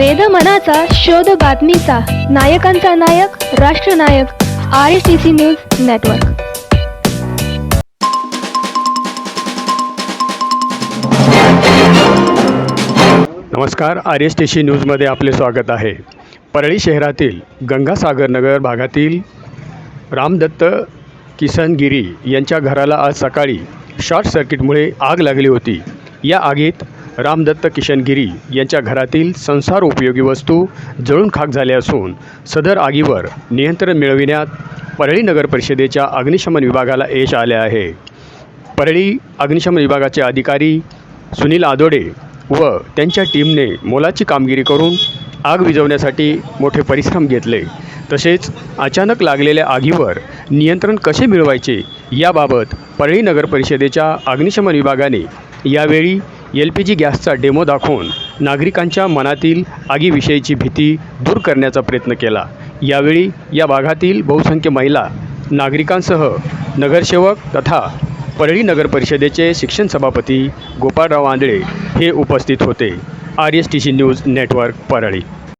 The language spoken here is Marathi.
वेद मनाचा शोध बातमीचा. नायकांचा नायक राष्ट्रनायक R S T C news network नमस्कार आर एस टी सी न्यूजमध्ये आपले स्वागत आहे. परळी शहरातील गंगासागर नगर भागातील रामदत्त किसनगिरी यांच्या घराला आज सकाळी शॉर्ट सर्किटमुळे आग लागली होती. या आगीत रामदत्त किशनगिरी यांच्या घरातील संसार उपयोगी वस्तू जळून खाक झाल्या असून सदर आगीवर नियंत्रण मिळविण्यात परळी नगर परिषदेच्या अग्निशमन विभागाला यश आले आहे. परळी अग्निशमन विभागाचे अधिकारी सुनील आदोडे व त्यांच्या टीमने मोलाची कामगिरी करून आग विझवण्यासाठी मोठे परिश्रम घेतले. तसेच अचानक लागलेल्या आगीवर नियंत्रण कसे मिळवायचे याबाबत परळी नगर परिषदेच्या अग्निशमन विभागाने यावेळी एल पी जी गॅसचा डेमो दाखवून नागरिकांच्या मनातील आगीविषयीची भीती दूर करण्याचा प्रयत्न केला. यावेळी या भागातील बहुसंख्य महिला नागरिकांसह नगरसेवक तथा परळी नगर परिषदेचे शिक्षण सभापती गोपाळराव आंधळे हे उपस्थित होते. R S T C news network Parli.